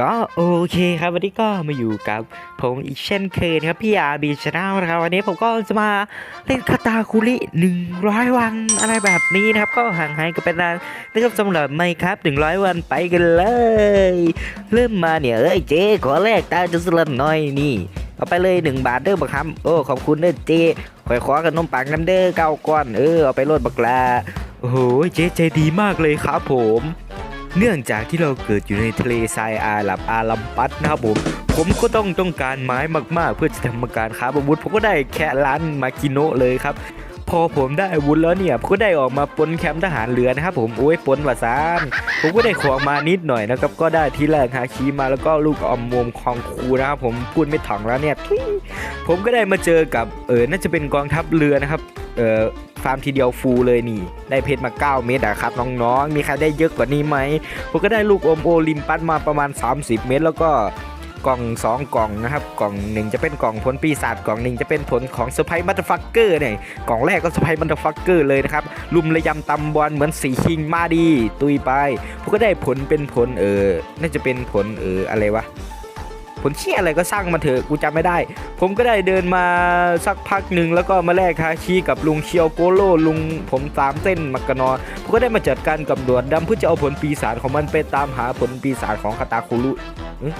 ก็โอเคครับวันนี้ก็มาอยู่กับผมอีกเช่นเคยนะครับพี่อาบีชาแนลนะครับวันนี้ผมก็จะมาเล่นคาตาคุริหนึ่งร้อยวันอะไรแบบนี้นะครับ ก็ห่างหายกันไปนานนะครับสำหรับไม่ครับหนึ่งร้อยวันไปกันเลย เริ่มมาเนี่ยเอ้ยเจ๊ขอแลกตาจะสลัดหน่อยนี่เอาไปเลยหนึ่งบาทเด้อบักคำโอ้ขอบคุณเด้อเจ๊ขอยขอขนมปังน้ำเด้อเก้าก้อนเออเอาไปโลดบักลาโอ้โหเจ๊ใจดีมากเลยครับผม เนื่องจากที่เราเกิดอยู่ในทะเลทรายอาหรับอาลัมปัสนะครับผม ผมก็ต้องต้องการไม้มากๆ เพื่อจะทำการค้าอาวุธผมก็ได้แค่ร้านมากิโนะเลยครับพอผมได้อาวุธแล้วเนี่ยผมก็ได้ออกมาปนแคมป์ทหารเรือนะครับผมโอ้ยปนวาซานผมก็ได้ของมานิดหน่อยนะครับก็ได้ที่แรกฮาคีมาแล้วก็ลูกอมมวมคองคูนะครับผมพูดไม่ถ่องแล้วเนี่ยผมก็ได้มาเจอกับเออน่าจะเป็นกองทัพเรือนะครับเออ ฟาร์มทีเดียวฟูลเลยนี่ ได้เพชรมา 9 เม็ดอะครับน้องๆ มีใครได้เยอะกว่านี้ไหม ผมก็ได้ลูกอมโอลิมปัสมาประมาณ 30 เม็ดแล้วก็กล่อง 2 กล่องนะครับ กล่องหนึ่งจะเป็นกล่องผลปีศาจกล่องหนึ่งจะเป็นผลของเซอร์ไพรส์มัตเตอร์ฟักเกอร์เนี่ยกล่องแรกก็เซอร์ไพรส์มัตเตอร์ฟักเกอร์เลยนะครับลุมระยำตำบอลเหมือนสีคิงมาดี ตุยไปผมก็ได้ผลเป็นผลเออน่าจะเป็นผลเอออะไรวะ ผลเชี่ยอะไรก็สร้างมาเถอะกูจำไม่ได้ ผมก็ได้เดินมาสักพักหนึ่งแล้วก็มาแลกฮาชีกับลุงเชียวโกโลลุงผมสามเส้นมักกะนอผมก็ได้มาจัดการกับหนวดดำเพื่อจะเอาผลปีศาจของมันไปตามหาผลปีศาจของคาตาคุรุเอ๊ะ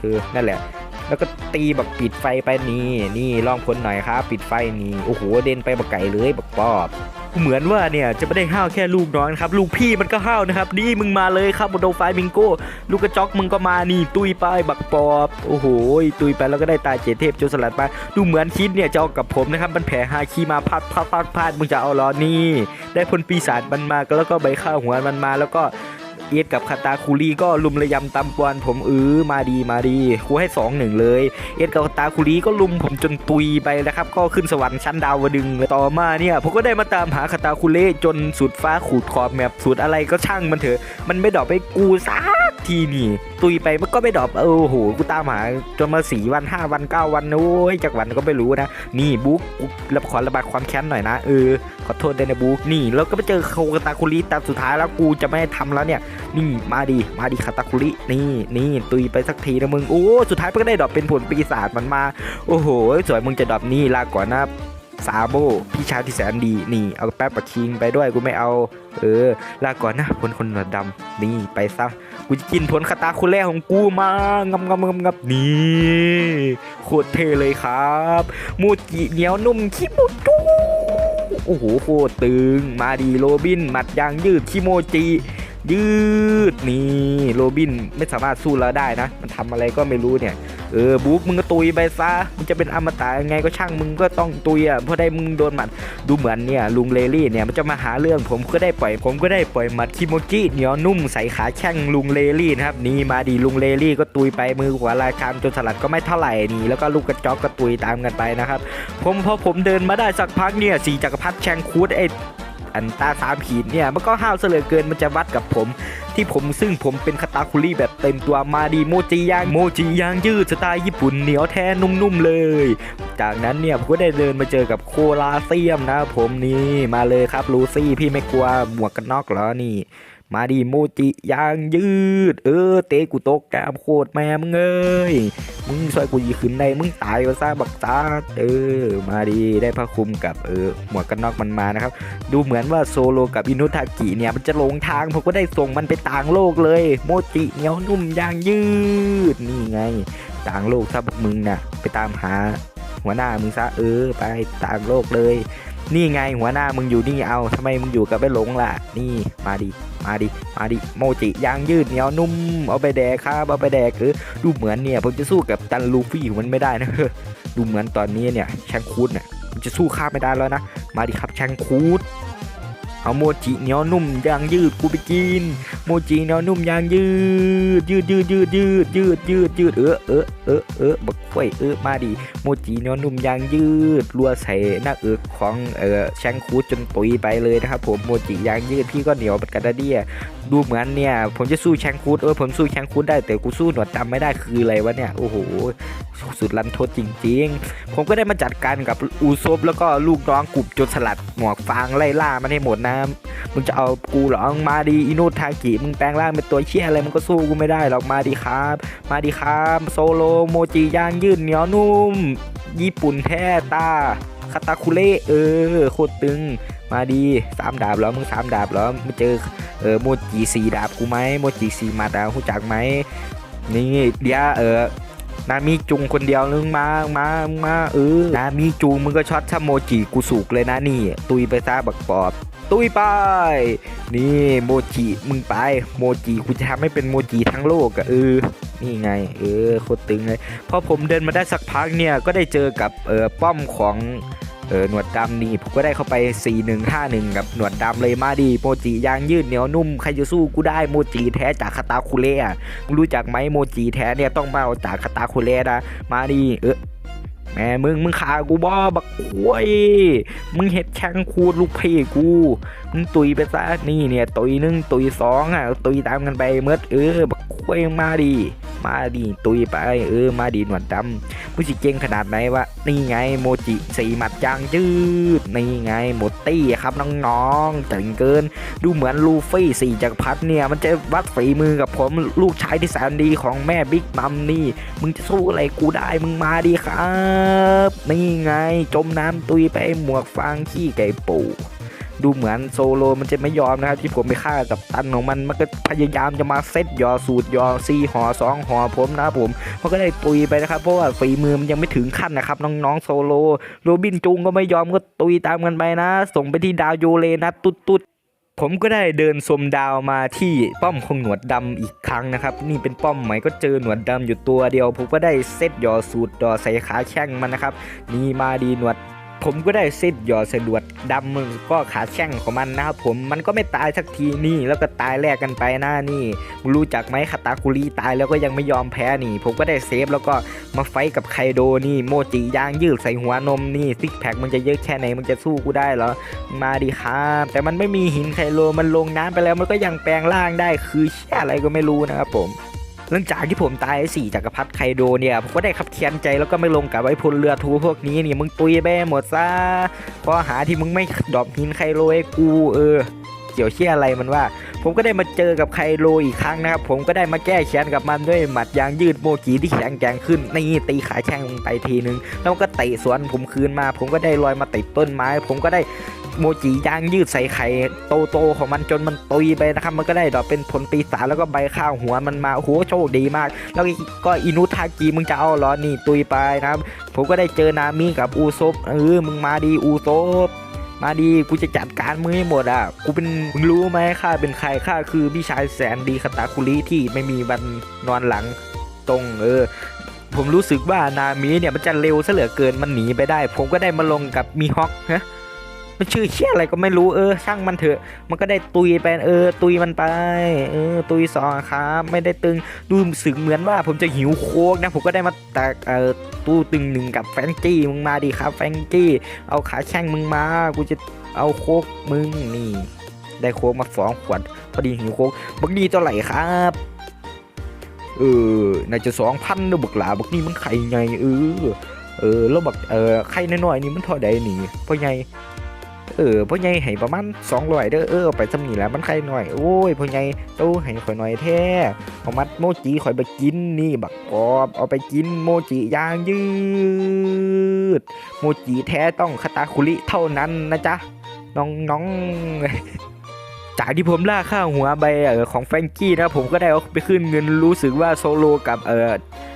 เอนั่นแหละ แล้วก็ตีแบักปิดไฟไปนี่นี่ลองผลหน่อยครับ ปิดไฟนี่โอ้โหเด่นไปบักไก่เลยบักปอบ เหมือนว่าเนี่ยจะไม่ได้ห้าวแค่ลูกน้องนะครับลูกพี่มันก็ห้าวนะครับนี่มึงมาเลยครับโดไฟบิงโก้ลูกกระจอกมึงก็มานี่ตุยไปบักปอบโอ้โหตุยไปแล้วก็ได้ตายเจเทพโจรสลัดไปดูเหมือนคิดเนี่ยจะเอากับผมนะครับมันแผลฮาคีมาพัดพัดพัดพัดมึงจะเอาล้อนี่ได้พลปีศาจมันมาแล้วก็ใบข้าวหัวมันมาแล้วก็ เอียดกับคาตาคูรีก็ลุมระยำตำปวนผมเออมาดีมาดีกูให้สองหนึ่งเลยเอ็ดกับคาตาคุรีก็ลุมผมจนตุยไปนะครับ ก็ขึ้นสวรรค์ชั้นดาวดึงต่อมาเนี่ยผมก็ได้มาตามหาคาตาคุเล่จนสุดฟ้าขูดขอบแมปสุดอะไรก็ช่างมันเถอะ มันไม่ดรอปไปกูสักทีนี่ตุยไปมันก็ไม่ดรอปเออโหกูตามหาจนมาสี่วันห้าวันเก้าวันโอ้ยจากวันก็ไม่รู้นะนี่บุ๊กรับขอระบายความแค้นหน่อยนะเออ อโทษด้วยนะบุ๊กนี่แล้วก็ไปเจอโคาตาคุรีตามสุดท้ายแล้วกูจะไม่ทำแล้วเนี่ย นี่มาดีมาดีคาตาคุรินี่นี่ตุยไปสักทีนะมึงโอ้สุดท้ายมันก็ได้ดรอปเป็นผลปีศาจมันมา โอ้โหสวยมึงจะดรอปนี่ลาก่อนนะซาโบพี่ชายที่แสนดีนี่ เอาแป๊บปะคิงไปด้วยกูไม่เอา เออ ลาก่อนนะคนคนหนวดดำนี่ไปซะกูจะกินผลคาตาคุเล่ของกูมางำงำงำงำนี่โคตรเท่เลยครับ มูจิเหนียวนุ่มคิโมจู โอ้โหโคตรตึง มาดีโรบิน หมัดยางยืดคิโมจิ ยืดนี่โรบินไม่สามารถสู้เราได้นะ มันทำอะไรก็ไม่รู้เนี่ย เออบุ๊กมึงก็ตุยไปซะมึงจะเป็นอมตะยังไงก็ช่างมึงก็ต้องตุยอะเพราะได้มึงโดนหมัดดูเหมือนเนี่ยลุงเลลี่เนี่ยมันจะมาหาเรื่องผมก็ได้ปล่อยผมก็ได้ปล่อยหมัดคิโมจิเหนียวนุ่มใส่ขาแข้งลุงเลลี่นะครับนี่มาดีลุงเลลี่ก็ตุยไปมือขวาลายคามจนสลัดก็ไม่เท่าไหร่นี่แล้วก็ลูกกระจอกก็ตุยตามกันไปนะครับผมพอผมเดินมาได้สักพักเนี่ยสีจักรพรรดิแชงคูดไออันตาสามขีดเนี่ยมันก็ห้าวเสลือเกินมันจะวัดกับผม ที่ผมซึ่งผมเป็นคาตาคุรีแบบเต็มตัวมาดีโมจิยางโมจิยางยืดสไตล์ญี่ปุ่นเหนียวแท้นุ่มๆเลย จากนั้นเนี่ยผมก็ได้เดินมาเจอกับโคลาเซียมนะผมนี่มาเลยครับลูซี่พี่ไม่กลัวหมวกกันน็อกเหรอนี่ มาดีโมจิยางยืด เออ เตะกูโตกกามโคตรแม่มึงเอ้ยมึงซอยกูยีขึ้นในมึงตายก็ซะบักตาเออ มาดีได้ผ้าคลุมกับเออหมวกกันน็อกมันมานะครับ ดูเหมือนว่าโซโลกับอินุทากิเนี่ยมันจะลงทางผมก็ได้ส่งมันไปต่างโลกเลย โมจิเหนียวนุ่มยางยืดนี่ไง ต่างโลกถ้าพวกมึงน่ะ ไปตามหาหัวหน้ามึงซะเออ ไปต่างโลกเลย นี่ไงหัวหน้ามึงอยู่นี่เอาทำไมมึงอยู่กับไอ้หลงล่ะ นี่มาดิมาดิมาดิโมจิยางยืดเหนียวนุ่มเอาไปแดกครับเอาไปแดกคือดูเหมือนเนี่ยผมจะสู้กับตันลูฟี่มันไม่ได้นะดูเหมือนตอนนี้เนี่ยแชงคูดเนี่ยมันจะสู้ข้าไม่ได้แล้วนะ มาดิครับแชงคูด เอาโมจิเหนียวนุ่มยางยืดกูไปกิน โมจิเหนียวนุ่มยางยืด ยืดยืดยืดยืดยืดยืดยืดเออเออเออเออบักกล้วยเออมาดิโมจิเหนียวนุ่มยางยืดรัวใส่หน้าเอิกของเออแชงคูจนตุยไปเลยนะครับผมโมจิยางยืดพี่ก็เหนียวเหมือนกันนะเนี่ยดูเหมือนเนี่ย ผมจะสู้แชงคูดเออผมสู้แชงคูดได้แต่กูสู้หนวดดำไม่ได้คืออะไรวะเนี่ยโอ้โหสุดรันทดจริง ๆ ผมก็ได้มาจัดการกับอูซบแล้วก็ลูกน้องกลุ่มจนสลัดหมวกฟางไล่ล่ามันให้หมดนะนะมึงจะเอากูเหรอมาดีอินุทากิมึงแปลงร่างเป็นตัวเชี่ยอะไรมึงก็สู้กูไม่ได้หรอกมาดีครับ มาดีครับโซโลโมจิย่างยืดเหนียวนุ่ม ญี่ปุ่นแท้ตาคาตาคุเล่เออโคตรตึงมาดีสามดาบแล้วมึงสามดาบแล้วมึงเจอเออโมจิสี่ดาบกูไหมโมจิสี่มาดาหูจักไหมนี่เดี๋ยวเออนามิจุงคนเดียวนึงมามามาเออนามิจุงมึงก็ช็อตถ้าโมจิกูสุกเลยนะนี่ ตุยไปซะบักปอบ ตุยไป นี่โมจิมึงไป โมจิกูจะทำให้เป็นโมจิทั้งโลกอะเออ นี่ไง เออโคตรตึงเลย พอผมเดินมาได้สักพักเนี่ย ก็ได้เจอกับเออป้อมของเออหนวดดำนี่ผมก็ได้เข้าไป 4 1 5 1 กับหนวดดำเลยมาดีโมจิยางยืดเหนียวนุ่มใครจะสู้กูได้โมจิแท้จากคาตาคุเล่อะมึงรู้จักไหมโมจิแท้เนี่ยต้องมาเอาจากคาตาคุเล่นะมาดีเออ แม่มึงมึงขากูบ่บักควยมึงเห็ดแข้งคูดลูกพี่กูมึงตุยไปซะนี่เนี่ยตุยหนึ่งตุยสองอะตุยตามกันไปเมื่อเออบักคุยมาดีมาดีตุยไปเออมาดีหนวดดำมึงสิเก่งขนาดไหนวะนี่ไงโมจิสีหมัดยางยืดนี่ไงหมดตี้ครับน้องๆเจ๋งเกิน ดูเหมือนลูฟี่สี่จักรพรรดิเนี่ยมันจะวัดฝีมือกับผมลูกชายที่แสนดีของแม่บิ๊กมัมนี่ มึงจะสู้อะไรกูได้มึงมาดีครับนี่ไงจมน้ำตุยไปหมวกฟางขี้ไก่ปูดูเหมือนโซโลมันจะไม่ยอมนะครับ ที่ผมไปฆ่ากับตันของมัน มันก็พยายามจะมาเซตยอสูตรยอซีหอสองหอผมนะผมมันก็ได้ตุยไปนะครับเพราะว่าฝีมือมันยังไม่ถึงขั้นนะครับ น้องๆโซโลโรบินจุงก็ไม่ยอมก็ตุยตามกันไปนะ ส่งไปที่ดาวโยเลนะ ตุ๊ดตุ๊ด ผมก็ได้เดินสมดาวมาที่ป้อมของหนวดดำอีกครั้งนะครับ นี่เป็นป้อมใหม่ก็เจอหนวดดำอยู่ตัวเดียว ผมก็ได้เซตยอสูตรยอใส่ขาแข้งมันนะครับ นี่มาดีหนวด ผมก็ได้เซตหยอดสะดวดดำมึงก็ขาแช่งของมันนะครับผมมันก็ไม่ตายสักทีนี่แล้วก็ตายแลกกันไปนะนี่มึงรู้จักไหมคาตาคุริตายแล้วก็ยังไม่ยอมแพ้นี่ ผมก็ได้เซฟแล้วก็มาไฟกับไคโดนี่โมจิยางยืดใส่หัวนมนี่ซิกแพคมันจะเยอะแค่ไหนมันจะสู้กูได้เหรอมาดิครับแต่มันไม่มีหินไคโลมันลงน้ำไปแล้วมันก็ยังแปลงร่างได้คือแค่อะไรก็ไม่รู้นะครับผม หลังจากที่ผมตายไอ้สี่จักรพรรดิไคโดเนี่ยผมก็ได้ขับเคียนใจแล้วก็ไม่ลงกับไอ้พลเรือทูพวกนี้นี่มึงตุยไปหมดซะเพราะหาที่มึงไม่ดอกหินไคโลให้กูเออเกี่ยวเชี่ยอะไรมันว่า ผมก็ได้มาเจอกับไคโลอีกครั้งนะครับผมก็ได้มาแก้แค้นกับมันด้วยหมัดยางยืดโมกีที่แข็งแกร่งขึ้นนี่ตีขาแช่งลงไปทีนึง แล้วก็เตะสวนผมคืนมา ผมก็ได้ลอยมาติดต้นไม้ ผมก็ได้ โมจิยางยืดใส่ไข่โตๆของมันจนมันตุยไปนะครับ มันก็ได้ดอกเป็นผลปีศาจแล้วก็ใบข้าวหัวมันมาโอ้โหโชคดีมาก แล้วก็อินุทากิมึงจะเอาเหรอนี่ตุยไปนะครับ ผมก็ได้เจอนามิกับอูซบเออมึงมาดีอูซบมาดีกูจะจัดการมึงให้หมดอะ กูเป็นมึงรู้ไหมข้าเป็นใครข้าคือพี่ชายแสนดีคาตาคุริที่ไม่มีวันนอนหลังตรงเออผมรู้สึกว่านามิเนี่ยมันจะเร็วซะเหลือเกินมันหนีไปได้ ผมก็ได้มาลงกับมีฮอกฮะ มันชื่อเชี่ยอะไรก็ไม่รู้เออ ช่างมันเถอะ มันก็ได้ตุยไปเออ ตุยมันไป เออ ตุยสองครับไม่ได้ตึงดูสึกเหมือนว่า ผมจะหิวโค้กนะผมก็ได้มาตักเอ่อตู้ตึงหนึ่งกับแฟงกี้มึงมาดิครับแฟงกี้เอาขาแช่งมึงมากูจะเอาโค้กมึงนี่ ได้โค้กมาสองขวดพอดีหิวโค้กบักดีเท่าไหร่ครับเออน่าจะสองพันเนอะบักหลาบักนี่มันไข่ไงเออเออแล้วบักเออไข่น้อยๆนี่มันเท่าใดนี่พ่อใหญ่ เออพ่อใหญ่ให้ประมาณ2อ0เด้อเออเอาไปสำนีแล้วมันใครหน่อยโอ้ยพ่อใหญ่โตให้ข่อยหน่อยแท้เอามัดโมจิข่อยไปกินนี่บักกอบเอาไปกินโมจิย่างยืด โมจิแท้ต้องคาตาคุริเท่านั้นนะจ๊ะน้องน้อง จากที่ผมล่าค่าหัวใบเออของแฟรงกี้นะผมก็ได้เอาไปขึ้นเงินรู้สึกว่าโซโลกับเออ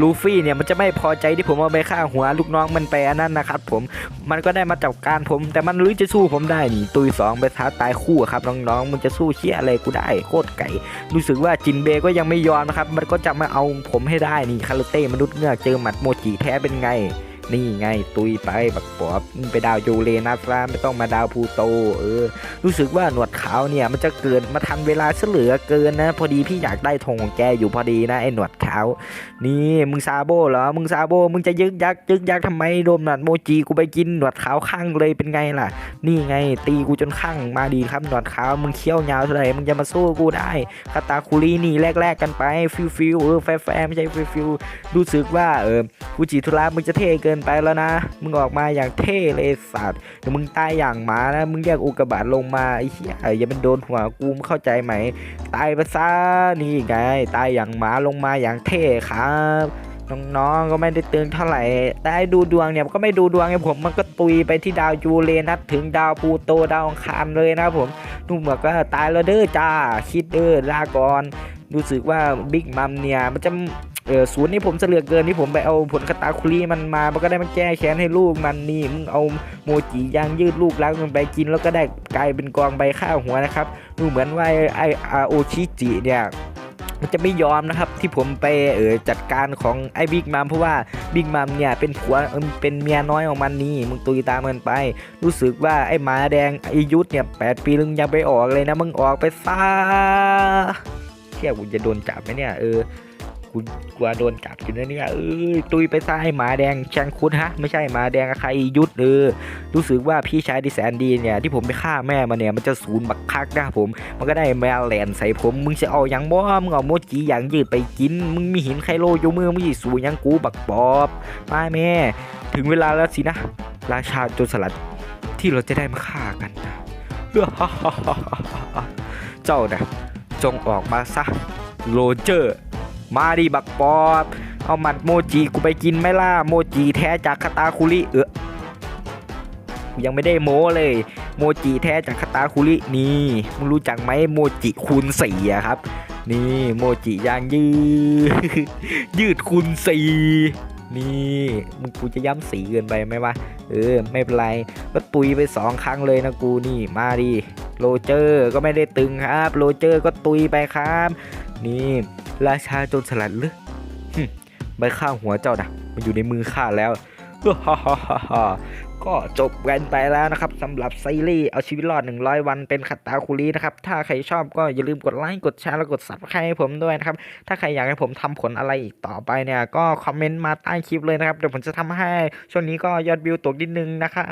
ลูฟี่เนี่ยมันจะไม่พอใจที่ผมเอาไปฆ่าหัวลูกน้องมันไปอันนั้นนะครับผมมันก็ได้มาจับการผม แต่มันรู้จะสู้ผมได้นี่ตุยสองไปท้าตายคู่ครับน้องๆมันจะสู้เชี่ยอะไรกูได้โคตรไก่ รู้สึกว่าจินเบก็ยังไม่ยอมนะครับมันก็จะมาเอาผมให้ได้นี่คาร์เต้มนุษย์เงือกเจอหมัดโมจิแท้เป็นไง นี่ไงตุยไปบักปอบไปดาวโยเลนัสลาไม่ต้องมาดาวพูโต เออ รู้สึกว่าหนวดขาวเนี่ยมันจะเกินมาทันเวลาเสเหลือเกินนะ พอดีพี่อยากได้ธงของแกอยู่พอดีนะไอ้หนวดขาว นี่มึงซาโบเหรอมึงซาโบมึงจะยึกยักยึกยักทำไมโดนหนวดโมจิกูไปกินหนวดขาวข้างเลยเป็นไงล่ะ นี่ไงตีกูจนข้างมาดีครับหนวดขาวมึงเขี้ยวยาวเท่าไหร่มึงจะมาสู้กูได้คาตาคุรีนี่แลกๆกันไปฟิวฟิวเออแฟร์ไม่ใช่ฟิวฟิวรู้สึกว่าเออกูจิทุระมึงจะเท่เกินนไปแล้วนะ มึงออกมาอย่างเท่เลยสัตว์เดี๋ยวมึงตายอย่างหมานะ มึงเรียกอุกกาบาตลงมาไอ้เหี้ยอย่ามันโดนหัวกูมเข้าใจไหม ตายไปซะนี่ไง ตายอย่างหมาลงมาอย่างเท่ครับน้องๆ ก็ไม่ได้ตึงเท่าไหร่ แต่ดูดวงเนี่ยก็ไม่ดูดวงไงผม มันก็ตุยไปที่ดาวยูเรนัสถึงดาวพูโตดาวองคารเลยนะผมนุ่มบอกว่าตายแล้วเด้อจ้า คิดเด้อลาก่อนรู้สึกว่าบิ๊กมัมเนี่ย มันจะ เออศูนย์นี่ผมเสลือกเกินที่ผมไปเอาผลคาตาคุรีมันมามันก็ได้มาแก้แค้นให้ลูกมันนี่มึงเอาโมจิยางยืดลูกรักมันไปกิน แล้วก็ได้กลายเป็นกองใบข้าวหัวนะครับดูเหมือนว่าไอ้อาโอชิจิเนี่ยมันจะไม่ยอมนะครับที่ผมไปเออจัดการของไอ้บิ๊กมัมเพราะว่าบิ๊กมัมเนี่ยเป็นผัวเป็นเมียน้อยของมันนี่มึงตุยตามมันไป รู้สึกว่าไอ้หมาแดงไอ้ยุทธเนี่ยแปดปีมึงยังไปออกเลยนะมึงออกไปซะเที่ยกูจะโดนจับไหมเนี่ยเออ กูกลัวโดนจับอยู่นะเนี่ยเออตุยไปซะไอ้หมาแดงแชงคุดฮะ ไม่ใช่หมาแดงใครยุทธเออรู้สึกว่าพี่ชายที่แสนดีเนี่ย ที่ผมไปฆ่าแม่มันเนี่ยมันจะศูนย์บักคักนะผม มันก็ได้แมวแหลนใส่ผม มึงจะเอาอย่างบ่มึงเอาโมจิอย่างยืดไปกิน มึงมีหินไคโลอยู่มือมึงสิสูหยังกูบักปอบมาแม่ ถึงเวลาแล้วสินะ ราชาโจรสลัดที่เราจะได้มาฆ่ากันนะเจ้านะจงออกมาซะโรเจอร์ มาดิบักปอบเอาหมัดโมจิกูไปกินไหม่ล่ะโมจิแท้จากคาตาคุริเออยังไม่ได้โม้เลย โมจิแท้จากคาตาคุรินี่มึงรู้จักไหมโมจิคูณสี่อะครับ นี่โมจิยางยืดยืดคูณสี่นี่มึงกูจะย้ำสีเกินไปไหมวะเออ ไม่เป็นไรก็ตุยไปสองครั้งเลยนะกูนี่มาดิโรเจอร์ก็ไม่ได้ตึงครับ โรเจอร์ก็ตุยไปครับ นี่ราชาโจรสลัดหรือหึใบข้าหัวเจ้านะมันอยู่ในมือข้าแล้วก็จบกันไปแล้วนะครับสำหรับซีรีส์เอาชีวิตรอด 100 วันเป็นขัตตาคุรีนะครับ ถ้าใครชอบก็อย่าลืมกดไลค์กดแชร์แล้วกด subscribe ให้ผมด้วยนะครับ ถ้าใครอยากให้ผมทำผลอะไรอีกต่อไปเนี่ย ก็คอมเมนต์มาใต้คลิปเลยนะครับ เดี๋ยวผมจะทำให้ ช่วงนี้ก็ยอดวิวตกนิดนึงนะครับ